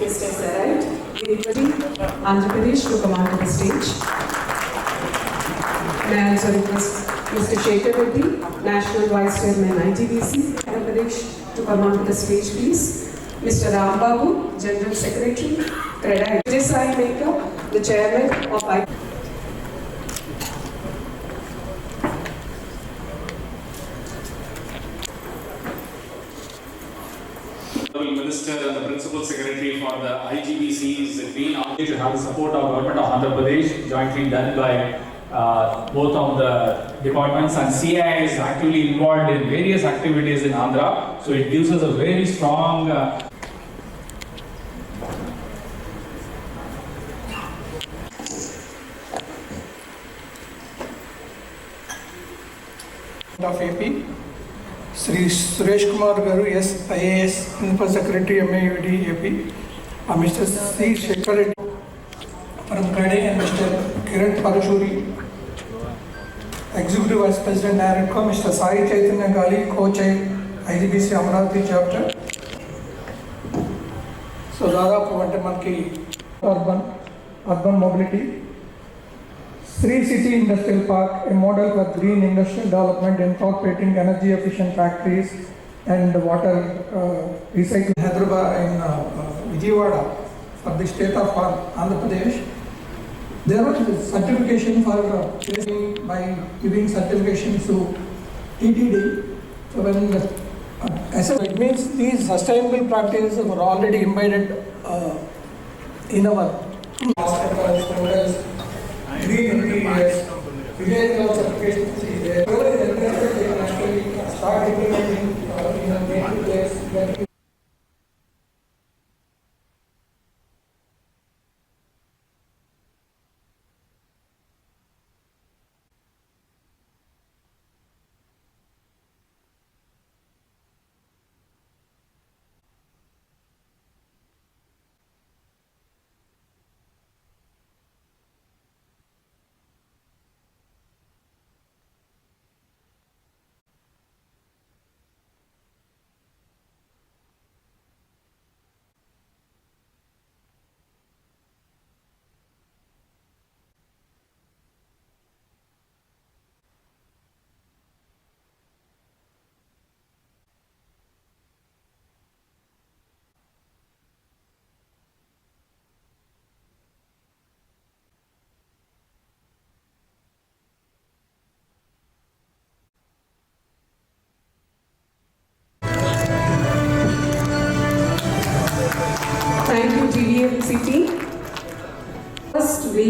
guest has arrived. We Andhra Pradesh to come onto the stage. May I also request Mr. Shekhar Reddy, National Vice Chairman ITBC, Andhra Pradesh, to come onto the stage, please. Mr. Ram Babu, General Secretary, CREDA. Vijay Sai Meka, the Chairman of I. Honorable Minister and the Principal Secretary for the IGBC is being asked to have the support of Government of Andhra Pradesh, jointly done by uh, both of the departments and CI is actively involved in various activities in Andhra. So it gives us a very strong uh, of AP. Sri Suresh Kumar Garu, yes, IAS, Info Secretary, MAUD, AP. Uh, Mr. C. Shekhar From Credai and mister Kiran Parashuri executive vice president director mister Sai Chaitanya Gali coach IGBC Amaravati chapter so దాదాపు అంటే మనకి urban urban mobility Sri City Industrial Park, a model for green industrial development incorporating energy efficient factories and water uh, recycling. Hyderabad in uh, uh, Vijayawada for the There was certification for uh, by giving certification to TTD. So when the, uh, it means these sustainable practices were already embedded uh, in our models green interiors, village can actually start implementing uh, in.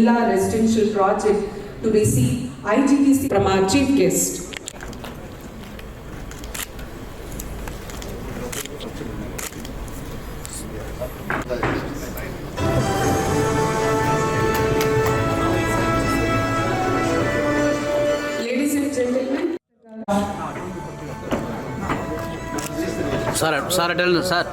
First villa residential project to receive IGBC from our chief guest. Ladies and gentlemen, sir sir అటు వెళ్ళు sir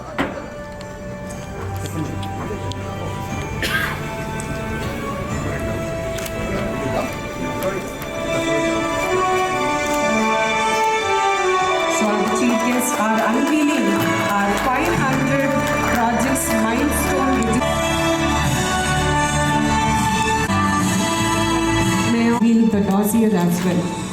year as well.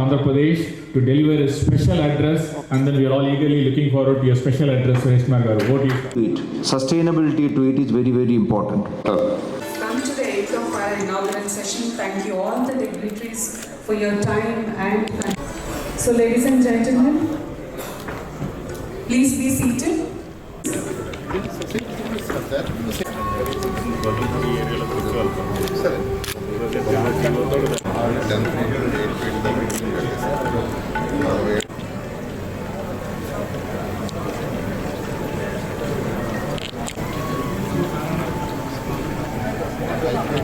Andhra Pradesh to deliver a special address, and then we are all eagerly looking forward to your special address, Reshma Garu. what is it? Sustainability to it is very, very important. Uh, Come to the 8th of our inaugural session. Thank you all the dignitaries for your time and. So, ladies and gentlemen, please be seated. Sir.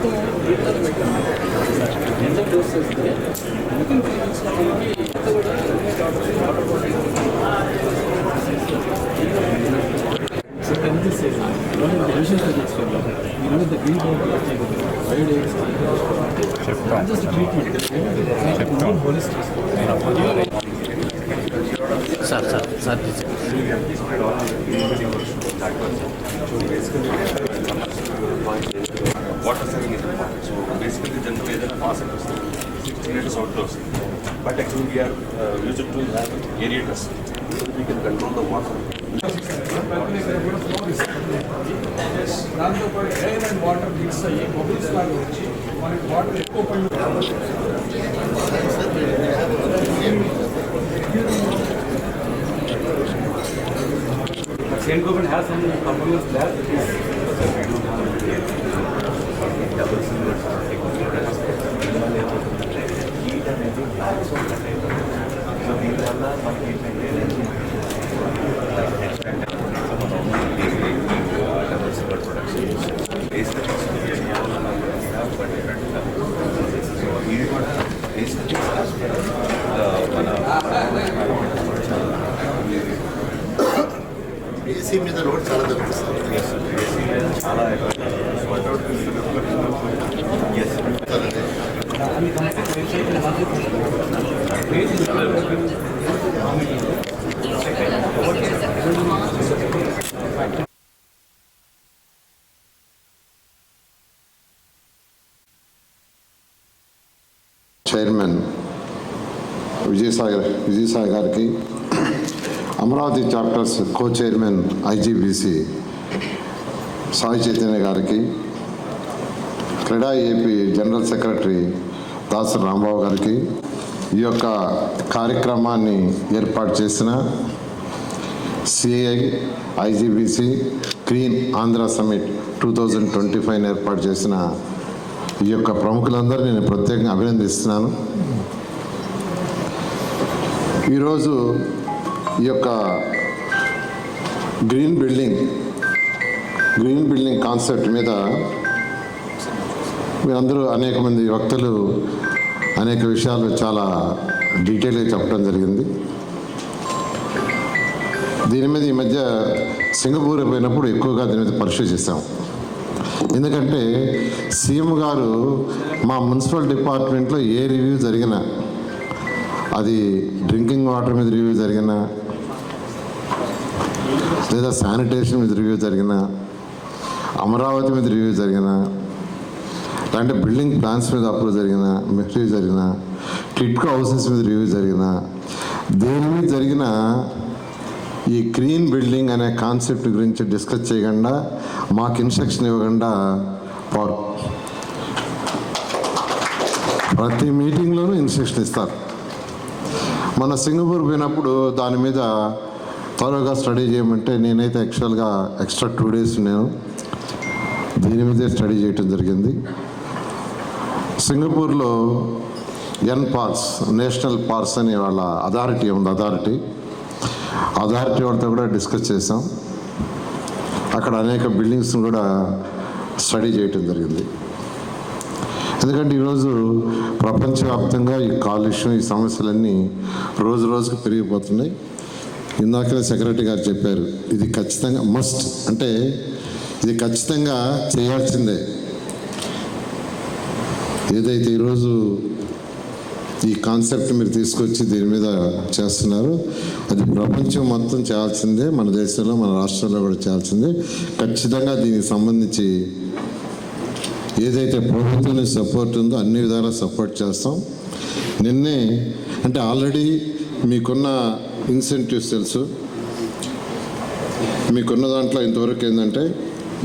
ప్రస్తుతం జీతాలు పెట్టాం ఎంత close చేస్తే booking clinics మనకి ఎంత కూడా sir sir sir Water saving is important. So basically generally ఏదైనా pass వస్తుంది సిక్స్టీ లీటర్స్ అవుట్లో వస్తుంది but actually we are use to have aerators we can control the water దాంతో పాటు ఎయిర్ అండ్ వాటర్ మిక్స్ అయ్యి బబుల్స్ లాగా వచ్చి మనకి వాటర్ ఎక్కువ పళ్ళు Saint Gobain has some companies there. Like, you. Vijayasai గారికి. Amaravati chapters co chairman IGBC Sai Chaitanya గారికి. CREDAI AP general secretary Dasu Rambabu గారికి. ఈ యొక్క కార్యక్రమాన్ని ఏర్పాటు చేసిన CII IGBC clean Andhra summit two thousand twenty five ఏర్పాటు చేసిన ఈ యొక్క ప్రముఖులందరూ నేను ప్రత్యేకంగా అభినందిస్తున్నాను. ఈరోజు ఈ యొక్క green building green building concept మీద మీరందరూ అనేక మంది వక్తలు అనేక విషయాలు చాలా డీటెయిల్గా చెప్పడం జరిగింది. దీని మీద ఈ మధ్య సింగపూర్ పోయినప్పుడు ఎక్కువగా దీని మీద పరిశీలి చేశాం. ఎందుకంటే సీఎం గారు మా మున్సిపల్ డిపార్ట్మెంట్లో ఏ రివ్యూ జరిగినా అది డ్రింకింగ్ వాటర్ మీద రివ్యూ జరిగినా లేదా శానిటేషన్ మీద రివ్యూ జరిగినా అమరావతి మీద రివ్యూ జరిగినా లేదంటే బిల్డింగ్ ప్లాన్స్ మీద అప్రూవ్ జరిగిన రివ్యూ జరిగిన టిట్కో హౌసెస్ మీద రివ్యూ జరిగిన దేని మీద జరిగిన ఈ గ్రీన్ బిల్డింగ్ అనే కాన్సెప్ట్ గురించి డిస్కస్ చేయకుండా మాకు ఇన్స్ట్రక్షన్ ఇవ్వకుండా పోరు. ప్రతి మీటింగ్లోనూ ఇన్స్ట్రక్షన్ ఇస్తారు. మన సింగపూర్ పోయినప్పుడు దాని మీద త్వరగా స్టడీ చేయమంటే నేనైతే యాక్చువల్గా ఎక్స్ట్రా టూ డేస్ నేను దీని మీదే స్టడీ చేయటం జరిగింది. సింగపూర్లో ఎన్ పార్స్ నేషనల్ పార్స్ అనే వాళ్ళ అథారిటీ ఉంది అథారిటీ. అథారిటీ వాళ్ళతో కూడా డిస్కస్ చేసాం అక్కడ అనేక బిల్డింగ్స్ని కూడా స్టడీ చేయటం జరిగింది. ఎందుకంటే ఈరోజు ప్రపంచవ్యాప్తంగా ఈ కాలుష్యం ఈ సమస్యలన్నీ రోజు రోజుకు పెరిగిపోతున్నాయి. ఇందాకనే సెక్రటరీ గారు చెప్పారు ఇది ఖచ్చితంగా మస్ట్ అంటే ఇది ఖచ్చితంగా చేయాల్సిందే. ఏదైతే ఈరోజు ఈ కాన్సెప్ట్ మీరు తీసుకొచ్చి దీని మీద చేస్తున్నారు అది ప్రపంచం మొత్తం చేయాల్సిందే మన దేశంలో మన రాష్ట్రంలో కూడా చేయాల్సిందే. ఖచ్చితంగా దీనికి సంబంధించి ఏదైతే ప్రభుత్వం సపోర్ట్ ఉందో అన్ని విధాలా సపోర్ట్ చేస్తాం. నిన్నే అంటే ఆల్రెడీ మీకున్న ఇన్సెంటివ్స్ తెలుసు. మీకున్న దాంట్లో ఇంతవరకు ఏంటంటే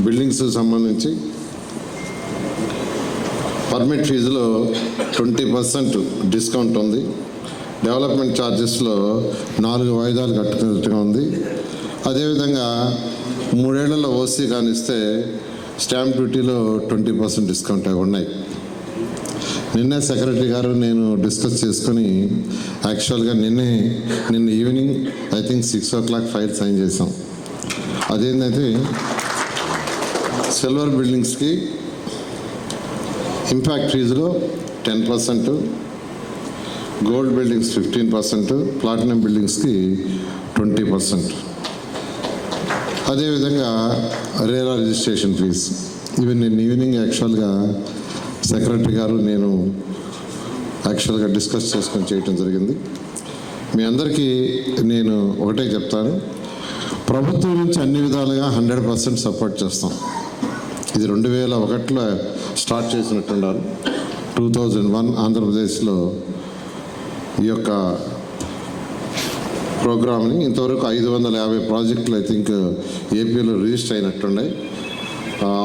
బిల్డింగ్స్ సంబంధించి పర్మిట్ ఫీజులో ట్వంటీ పర్సెంట్ డిస్కౌంట్ ఉంది. డెవలప్మెంట్ ఛార్జెస్లో నాలుగు వాయిదాలు కట్టుకున్నట్టుగా ఉంది. అదేవిధంగా మూడేళ్ళలో ఓసీ కానిస్తే స్టాంప్ డ్యూటీలో ట్వంటీ పర్సెంట్ డిస్కౌంట్ అవి ఉన్నాయి. నిన్నే సెక్రటరీ గారు నేను డిస్కస్ చేసుకొని యాక్చువల్గా నిన్నే నిన్న evening I think six o'clock file sign చేసాం అదేంటంటే సిల్వర్ బిల్డింగ్స్కి impact ఫీజులో ten percent gold buildings fifteen percent platinum బిల్డింగ్స్కి twenty percent. అదేవిధంగా రేరా రిజిస్ట్రేషన్ ఫీజ్. ఇవి నేను ఈవినింగ్ యాక్చువల్గా సెక్రటరీ గారు నేను యాక్చువల్గా డిస్కస్ చేసుకొని చేయటం జరిగింది. మీ అందరికీ నేను ఒకటే చెప్తాను. ప్రభుత్వం నుంచి అన్ని విధాలుగా హండ్రెడ్ పర్సెంట్ సపోర్ట్ చేస్తాం. ఇది రెండు వేల ఒకటిలో స్టార్ట్ చేసినట్టున్నారు టూ థౌజండ్ వన్ ఆంధ్రప్రదేశ్లో ఈ యొక్క ప్రోగ్రామ్ని ఇంతవరకు ఐదు వందల యాభై ప్రాజెక్టులు ఐ థింక్ ఏపీలో రిజిస్టర్ అయినట్టున్నాయి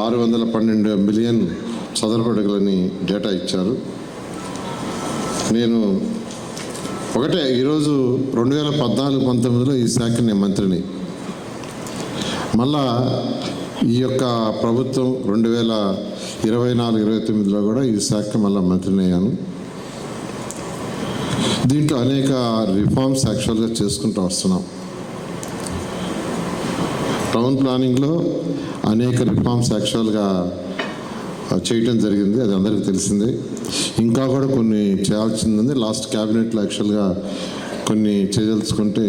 ఆరు వందల పన్నెండు మిలియన్ చదరపడుగులని డేటా ఇచ్చారు. నేను ఒకటే ఈరోజు రెండు వేల పద్నాలుగు పంతొమ్మిదిలో ఈ శాఖ నేను మంత్రిని. మళ్ళా ఈ యొక్క ప్రభుత్వం రెండు వేల ఇరవై నాలుగు ఇరవై తొమ్మిదిలో కూడా ఈ శాఖ మళ్ళీ మంత్రిని అయ్యాను. దీంట్లో అనేక రిఫార్మ్స్ యాక్చువల్గా చేసుకుంటూ వస్తున్నాం. టౌన్ ప్లానింగ్లో అనేక రిఫార్మ్స్ యాక్చువల్గా చేయటం జరిగింది అది అందరికీ తెలిసిందే. ఇంకా కూడా కొన్ని చేయాల్సింది లాస్ట్ క్యాబినెట్లో యాక్చువల్గా కొన్ని చేయదలుచుకుంటే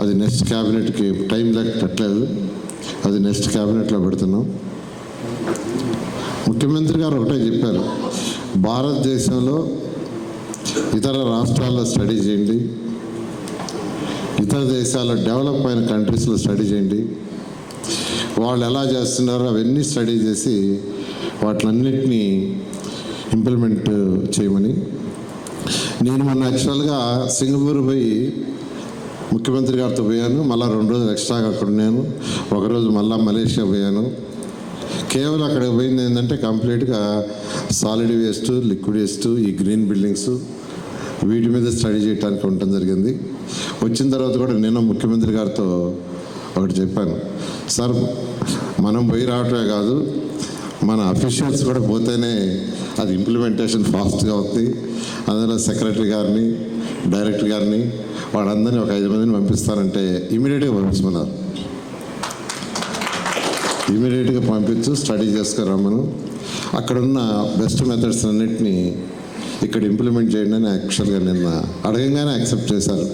అది నెక్స్ట్ క్యాబినెట్కి టైం లేక పెట్టలేదు అది నెక్స్ట్ క్యాబినెట్లో పెడుతున్నాం. ముఖ్యమంత్రి గారు ఒకటే చెప్పారు భారతదేశంలో ఇతర రాష్ట్రాల్లో స్టడీ చేయండి. ఇతర దేశాల్లో డెవలప్ అయిన కంట్రీస్లో స్టడీ చేయండి. వాళ్ళు ఎలా చేస్తున్నారో అవన్నీ స్టడీ చేసి వాటిలన్నింటినీ ఇంప్లిమెంట్ చేయమని. నేను మొన్న యాక్చువల్గా సింగపూర్ పోయి ముఖ్యమంత్రి గారితో పోయాను. మళ్ళీ రెండు రోజులు ఎక్స్ట్రాగా అక్కడ ఉన్నాను. ఒకరోజు మళ్ళీ మలేషియా పోయాను. కేవలం అక్కడ పోయింది ఏంటంటే కంప్లీట్గా సాలిడ్ వేస్ట్ లిక్విడ్ వేస్ట్ ఈ గ్రీన్ బిల్డింగ్స్ వీటి మీద స్టడీ చేయడానికి ఉండటం జరిగింది. వచ్చిన తర్వాత కూడా నేను ముఖ్యమంత్రి గారితో ఒకటి చెప్పాను. సార్ మనం పోయి రావటమే కాదు మన అఫీషియల్స్ కూడా పోతేనే అది ఇంప్లిమెంటేషన్ ఫాస్ట్గా అవుతుంది అందులో సెక్రటరీ గారిని డైరెక్టర్ గారిని వాళ్ళందరినీ ఒక ఐదు మందిని పంపిస్తారంటే ఇమీడియట్గా పంపించమన్నారు. ఇమీడియట్గా పంపించు స్టడీ చేసుకురమ్మను అక్కడున్న బెస్ట్ మెథడ్స్ అన్నిటినీ ఇక్కడ ఇంప్లిమెంట్ చేయండి అని యాక్చువల్గా నిన్న అడగంగానే యాక్సెప్ట్ చేశారు.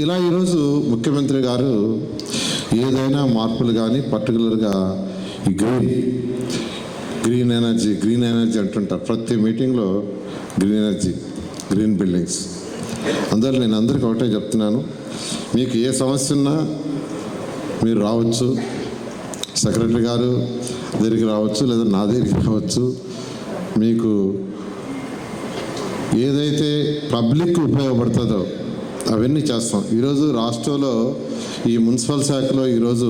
ఇలా ఈరోజు ముఖ్యమంత్రి గారు ఏదైనా మార్పులు కానీ పర్టికులర్గా ఈ green green energy green energy అంటుంటారు. ప్రతి మీటింగ్లో గ్రీన్ ఎనర్జీ గ్రీన్ బిల్డింగ్స్. అందరూ నేను అందరికీ ఒకటే చెప్తున్నాను. మీకు ఏ సమస్య ఉన్నా మీరు రావచ్చు. సెక్రటరీ గారు దగ్గరికి రావచ్చు లేదా నా దగ్గరికి రావచ్చు. మీకు ఏదైతే పబ్లిక్ ఉపయోగపడుతుందో అవన్నీ చేస్తాం. ఈరోజు రాష్ట్రంలో ఈ మున్సిపల్ శాఖలో ఈరోజు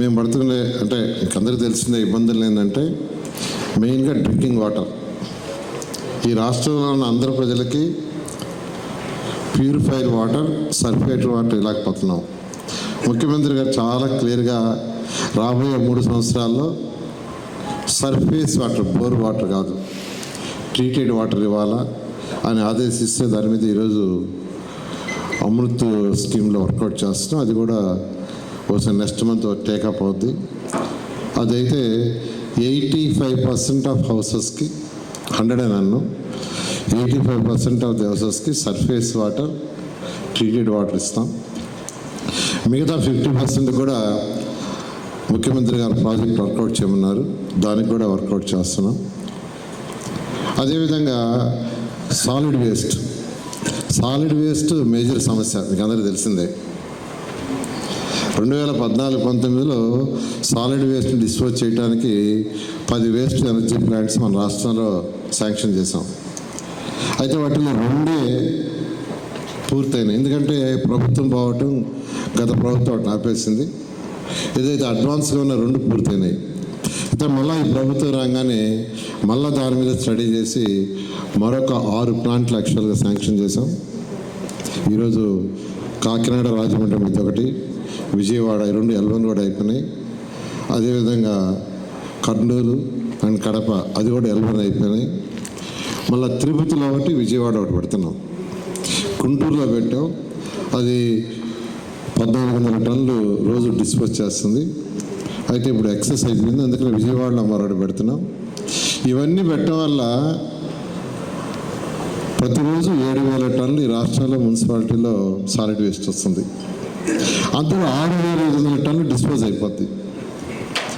మేము పడుతున్న అంటే మీకు అందరికీ తెలిసిన ఇబ్బందులు ఏంటంటే మెయిన్గా డ్రింకింగ్ వాటర్. ఈ రాష్ట్రంలో ఉన్న అందరు ప్రజలకి ప్యూరిఫైడ్ వాటర్ సర్ఫేట్ వాటర్ ఇవ్వలేకపోతున్నాం. ముఖ్యమంత్రి గారు చాలా క్లియర్గా రాబోయే మూడు సంవత్సరాల్లో సర్ఫేస్ వాటర్ బోర్ వాటర్ కాదు ట్రీటెడ్ వాటర్ ఇవ్వాలా అని ఆదేశిస్తే దాని మీద ఈరోజు అమృత్ స్కీమ్లో వర్కౌట్ చేస్తున్నాం. అది కూడా ఒకసారి నెక్స్ట్ మంత్ టేకప్ అవుద్ది. అదైతే ఎయిటీ ఫైవ్ పర్సెంట్ ఆఫ్ హౌసెస్కి హండ్రెడ్ అని అన్నాం eighty five percent of the హౌసెస్కి surface water treated water ఇస్తాం. మిగతా ఫిఫ్టీ పర్సెంట్ కూడా ముఖ్యమంత్రి గారు ప్రాజెక్ట్ వర్కౌట్ చేయమన్నారు. దానికి కూడా వర్కౌట్ చేస్తున్నాం. అదేవిధంగా solid waste. Solid waste major సమస్య మీకు అందరికీ తెలిసిందే. రెండు వేల పద్నాలుగు పంతొమ్మిదిలో సాలిడ్ వేస్ట్ని డిస్పోజ్ చేయడానికి పది వేస్ట్ ఎనర్జీ ప్లాంట్స్ మన రాష్ట్రంలో శాంక్షన్ చేశాం. అయితే వాటిలో రెండే పూర్తయినాయి. ఎందుకంటే ప్రభుత్వం పోవటం గత ప్రభుత్వం వాటిని ఆపేసింది. ఏదైతే అడ్వాన్స్గా ఉన్న రెండు పూర్తయినాయి. అయితే మళ్ళీ ఈ ప్రభుత్వం రాగానే మళ్ళీ దాని మీద స్టడీ చేసి మరొక ఆరు ప్లాంట్లు యాక్చువల్గా శాంక్షన్ చేసాం ఈరోజు కాకినాడ రాజమండ్రి మీద ఒకటి విజయవాడ రెండు ఎల్వన్ కూడా అయిపోయినాయి. అదేవిధంగా కర్నూలు అండ్ కడప అది కూడా ఎల్వన్ అయిపోయినాయి. మళ్ళీ తిరుపతిలో ఒకటి విజయవాడ ఒకటి పెడుతున్నాం. గుంటూరులో పెట్టాం. అది పద్నాలుగు వందల టన్నులు రోజు డిస్పోజ్ చేస్తుంది. అయితే ఇప్పుడు ఎక్సెస్ అయిపోయింది. అందుకని విజయవాడలో మరొకటి పెడుతున్నాం. ఇవన్నీ పెట్టడం వల్ల ప్రతిరోజు ఏడు వేల టన్నులు ఈ రాష్ట్రంలో మున్సిపాలిటీలో సాలిడ్ వేస్ట్ వస్తుంది. అందులో ఆరు వేల ఐదు వందల టన్నులు డిస్పోజ్ అయిపోద్ది.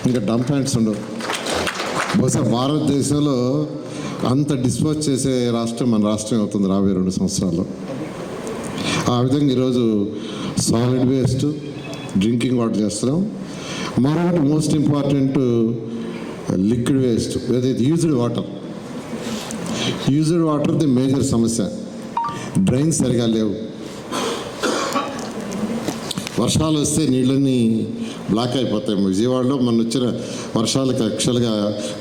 ఇంకా డంప్ హ్యాండ్స్ ఉండవు. బహుశా భారతదేశంలో అంత డిస్పోజ్ చేసే రాష్ట్రం మన రాష్ట్రం అవుతుంది రాబోయే రెండు సంవత్సరాల్లో. ఆ విధంగా ఈరోజు సాలిడ్ వేస్ట్ డ్రింకింగ్ వాటర్ చేస్తున్నాం. మరొకటి మోస్ట్ ఇంపార్టెంట్ లిక్విడ్ వేస్ట్ ఏదైతే used water used water the major సమస్య. డ్రైన్స్ సరిగా లేవు. వర్షాలు వస్తే నీళ్ళన్నీ బ్లాక్ అయిపోతాయి. విజయవాడలో మొన్న వచ్చిన వర్షాలకు యాక్చువల్గా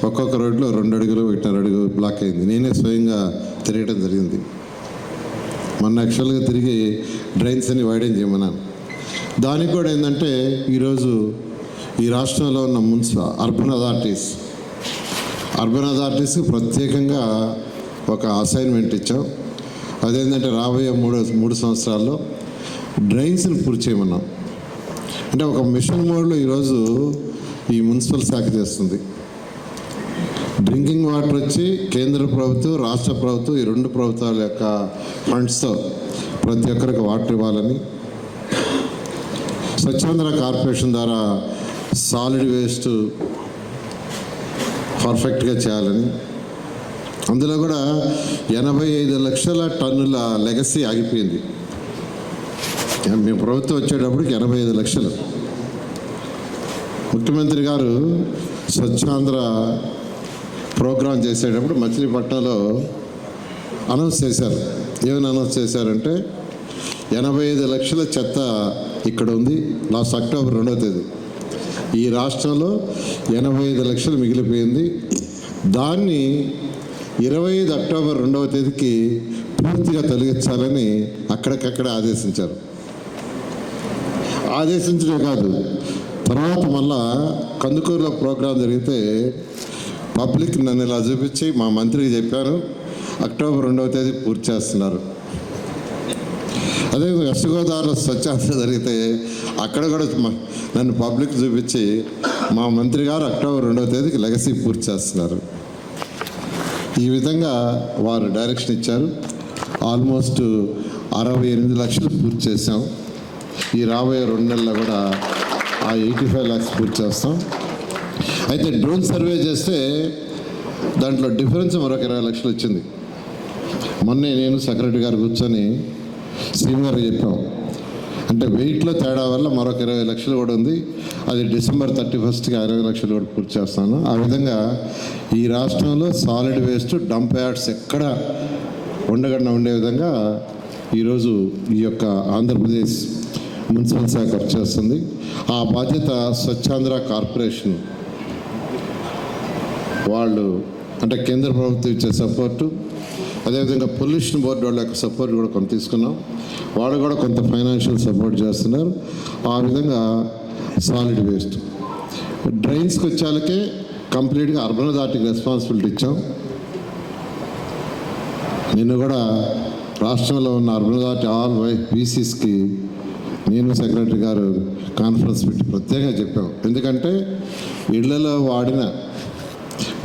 ఒక్కొక్క రోడ్లో రెండు అడుగులు ఒకటిన్నర అడుగు బ్లాక్ అయింది. నేనే స్వయంగా తిరగడం జరిగింది. మొన్న యాక్చువల్గా తిరిగి డ్రైన్స్ అని వైడెన్ చేయమన్నాను. దానికి కూడా ఏంటంటే ఈరోజు ఈ రాష్ట్రంలో ఉన్న మున్సిపల్ అర్బన్ అథారిటీస్ అర్బన్ అథారిటీస్కి ప్రత్యేకంగా ఒక అసైన్మెంట్ ఇచ్చాం. అదేంటంటే రాబోయే మూడు మూడు సంవత్సరాల్లో డ్రైన్స్ని పూర్తి చేయమన్నాం. అంటే ఒక మిషన్ మోడ్లో ఈరోజు ఈ మున్సిపల్ శాఖ చేస్తుంది. డ్రింకింగ్ వాటర్ వచ్చి కేంద్ర ప్రభుత్వం రాష్ట్ర ప్రభుత్వం ఈ రెండు ప్రభుత్వాల యొక్క ఫండ్స్తో ప్రతి ఒక్కరికి వాటర్ ఇవ్వాలని స్వచ్ఛాంధ్ర కార్పొరేషన్ ద్వారా సాలిడ్ వేస్ట్ పర్ఫెక్ట్గా చేయాలని. అందులో కూడా ఎనభై ఐదు లక్షల టన్నుల లెగసీ ఆగిపోయింది. మీ ప్రభుత్వం వచ్చేటప్పటికి ఎనభై ఐదు లక్షలు. ముఖ్యమంత్రి గారు స్వచ్ఛాంధ్ర ప్రోగ్రాం చేసేటప్పుడు మచిలీపట్నంలో అనౌన్స్ చేశారు. ఏమని అనౌన్స్ చేశారంటే ఎనభై ఐదు లక్షల చెత్త ఇక్కడ ఉంది లాస్ట్ అక్టోబర్ రెండవ తేదీ. ఈ రాష్ట్రంలో ఎనభై ఐదు లక్షలు మిగిలిపోయింది. దాన్ని ఇరవై ఐదు అక్టోబర్ రెండవ తేదీకి పూర్తిగా తొలగించాలని అక్కడికక్కడ ఆదేశించారు. ఆదేశించడం కాదు తర్వాత మళ్ళా కందుకూరులో ప్రోగ్రాం జరిగితే పబ్లిక్ నన్ను ఇలా చూపించి మా మంత్రికి చెప్పారు. అక్టోబర్ రెండవ తేదీ పూర్తి చేస్తున్నారు. అదే వెస్ట్ గోదావరిలో స్వచ్ఛాంధ్ర జరిగితే అక్కడ కూడా నన్ను పబ్లిక్ చూపించి మా మంత్రి గారు అక్టోబర్ రెండవ తేదీకి లెగసీ పూర్తి చేస్తున్నారు. ఈ విధంగా వారు డైరెక్షన్ ఇచ్చారు. ఆల్మోస్ట్ అరవై ఎనిమిది లక్షలు పూర్తి చేసాం ఈ రాబోయే రెండు నెలల్లో కూడా ఆ ఎయిటీ ఫైవ్ ల్యాక్స్ పూర్తి చేస్తాం. అయితే డ్రోన్ సర్వే చేస్తే దాంట్లో డిఫరెన్స్ మరొక ఇరవై లక్షలు వచ్చింది. మొన్నే నేను సెక్రటరీ గారు కూర్చొని సీఎం చెప్పాం. అంటే వెయిట్లో తేడా వల్ల మరొక ఇరవై లక్షలు కూడా ఉంది. అది డిసెంబర్ థర్టీ ఫస్ట్కి ఇరవై లక్షలు కూడా పూర్తి చేస్తాను. ఆ విధంగా ఈ రాష్ట్రంలో సాలిడ్ వేస్ట్ డంప్ యార్డ్స్ ఎక్కడ ఉండకుండా ఉండే విధంగా ఈరోజు ఈ యొక్క ఆంధ్రప్రదేశ్ మున్సిపల్ శాఖ చేస్తుంది. ఆ బాధ్యత స్వచ్ఛాంధ్ర కార్పొరేషన్ వాళ్ళు అంటే కేంద్ర ప్రభుత్వం ఇచ్చే సపోర్టు అదేవిధంగా పొల్యూషన్ బోర్డు వాళ్ళ యొక్క సపోర్ట్ కూడా కొంత తీసుకున్నాం. వాళ్ళు కూడా కొంత ఫైనాన్షియల్ సపోర్ట్ చేస్తున్నారు. ఆ విధంగా సాలిడ్ వేస్ట్ డ్రైన్స్కి వచ్చాలకే కంప్లీట్గా అర్బన్ అథారిటీకి రెస్పాన్సిబిలిటీ ఇచ్చాం. నిన్ను కూడా రాష్ట్రంలో ఉన్న అర్బన్ అథారిటీ ఆల్ వై బీసీస్కి నేను సెక్రటరీ గారు కాన్ఫరెన్స్ పెట్టి ప్రత్యేకంగా చెప్పాం. ఎందుకంటే ఇళ్ళలో వాడిన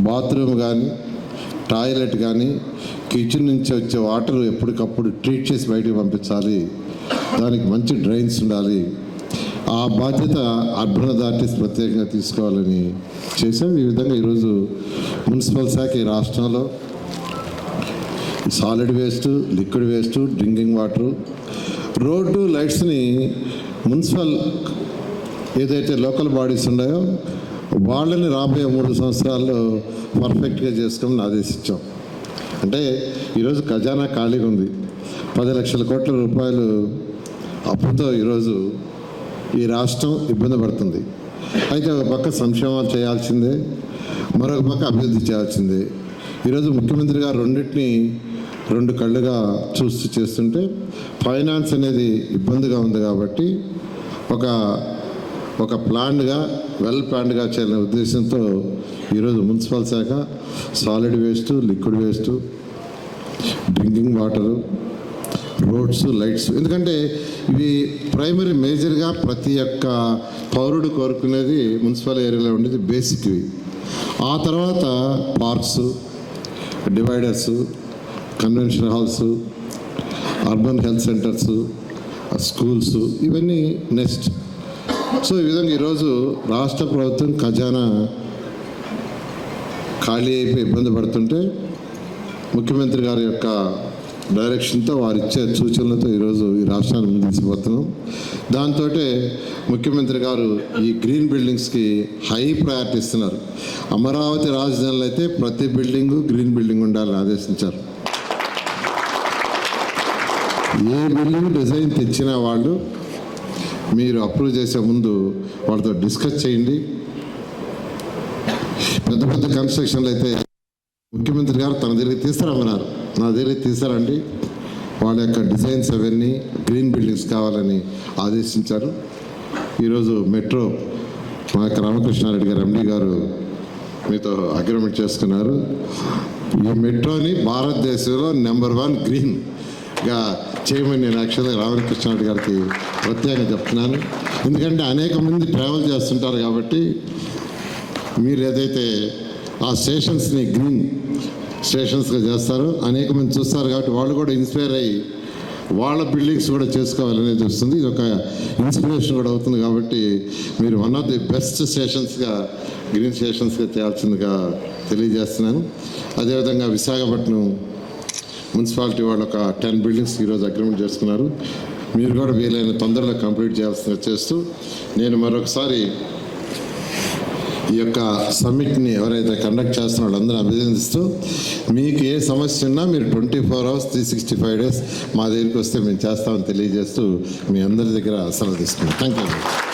బాత్రూమ్ కానీ టాయిలెట్ కానీ కిచెన్ నుంచి వచ్చే వాటర్ ఎప్పటికప్పుడు ట్రీట్ చేసి బయటకు పంపించాలి. దానికి మంచి డ్రైన్స్ ఉండాలి. ఆ బాధ్యత అర్బన్ అథారిటీస్ ప్రత్యేకంగా తీసుకోవాలని చేశాం. ఈ విధంగా ఈరోజు మున్సిపల్ శాఖ ఈ రాష్ట్రంలో solid waste liquid waste drinking water road లైట్స్ని municipal ఏదైతే లోకల్ బాడీస్ ఉన్నాయో వాళ్ళని రాబోయే మూడు సంవత్సరాల్లో పర్ఫెక్ట్గా చేసుకోమని ఆదేశించాం. అంటే ఈరోజు ఖజానా ఖాళీగా ఉంది. పది లక్షల కోట్ల రూపాయలు అప్పుతో ఈరోజు ఈ రాష్ట్రం ఇబ్బంది పడుతుంది. అయితే ఒక పక్క సంక్షేమాలు చేయాల్సిందే మరొక పక్క అభివృద్ధి చేయాల్సిందే. ఈరోజు ముఖ్యమంత్రి గారు రెండింటిని రెండు కళ్ళుగా చూస్తూ చేస్తుంటే ఫైనాన్స్ అనేది ఇబ్బందిగా ఉంది కాబట్టి ఒక ఒక ప్లాన్డ్గా వెల్ ప్లాన్డ్గా చేయాలనే ఉద్దేశంతో ఈరోజు మున్సిపల్ శాఖ solid waste liquid waste drinking water roads lights. ఎందుకంటే ఇవి ప్రైమరీ మేజర్గా ప్రతి ఒక్క పౌరుడు కోరుకునేది మున్సిపల్ ఏరియాలో ఉండేది బేసిక్ ఇవి ఆ తర్వాత parks dividers convention halls urban health centers schools ఇవన్నీ నెక్స్ట్. సో ఈ విధంగా ఈరోజు రాష్ట్ర ప్రభుత్వం ఖజానా ఖాళీ అయిపోయి ఇబ్బంది పడుతుంటే ముఖ్యమంత్రి గారి యొక్క డైరెక్షన్తో వారు ఇచ్చే సూచనలతో ఈరోజు ఈ రాష్ట్రాన్ని ముందుకుపోతున్నాం దాంతో ముఖ్యమంత్రి గారు ఈ గ్రీన్ బిల్డింగ్స్కి హై ప్రయారిటీ ఇస్తున్నారు. అమరావతి రాజధానిలో అయితే ప్రతి బిల్డింగు గ్రీన్ బిల్డింగ్ ఉండాలని ఆదేశించారు. ఏ బిల్డింగ్ డిజైన్ తెచ్చినా వాళ్ళు మీరు అప్రూవ్ చేసే ముందు వాళ్ళతో డిస్కస్ చేయండి. పెద్ద పెద్ద కన్స్ట్రక్షన్లు అయితే ముఖ్యమంత్రి గారు తన దగ్గరికి తీసుకురమ్మన్నారు. నా దగ్గరికి తీసుకురండి. వాళ్ళ యొక్క డిజైన్స్ అవన్నీ గ్రీన్ బిల్డింగ్స్ కావాలని ఆదేశించారు. ఈరోజు మెట్రో మా యొక్క రామకృష్ణారెడ్డి గారు ఎండి గారు మీతో అగ్రిమెంట్ చేసుకున్నారు. ఈ మెట్రోని భారతదేశంలో నెంబర్ వన్ గ్రీన్ గా చేయమని నేను యాక్చువల్గా రామకృష్ణారెడ్డి గారికి ప్రత్యేకంగా చెప్తున్నాను. ఎందుకంటే అనేక మంది ట్రావెల్ చేస్తుంటారు కాబట్టి మీరు ఏదైతే ఆ స్టేషన్స్ని గ్రీన్ స్టేషన్స్గా చేస్తారో అనేక మంది చూస్తారు కాబట్టి వాళ్ళు కూడా ఇన్స్పైర్ అయ్యి వాళ్ళ బిల్డింగ్స్ కూడా చేసుకోవాలనేది వస్తుంది. ఇది ఒక ఇన్స్పిరేషన్ కూడా అవుతుంది కాబట్టి మీరు వన్ ఆఫ్ ది బెస్ట్ స్టేషన్స్గా గ్రీన్ స్టేషన్స్గా చేయాల్సిందిగా తెలియజేస్తున్నాను. అదేవిధంగా విశాఖపట్నం మున్సిపాలిటీ వాళ్ళు ఒక టెన్ బిల్డింగ్స్ ఈరోజు అగ్రిమెంట్ చేసుకున్నారు మీరు కూడా వీలైన తొందరలో కంప్లీట్ చేయాల్సిన చేస్తూ నేను మరొకసారి ఈ యొక్క సమ్మిట్ని ఎవరైతే కండక్ట్ చేస్తున్నారో వాళ్ళందరూ అభినందిస్తూ మీకు ఏ సమస్య ఉన్నా మీరు twenty four hours three sixty five days మా దగ్గరికి వస్తే మేము చేస్తామని తెలియజేస్తూ మీ అందరి దగ్గర సెలవు తీసుకున్నాం థ్యాంక్ యూ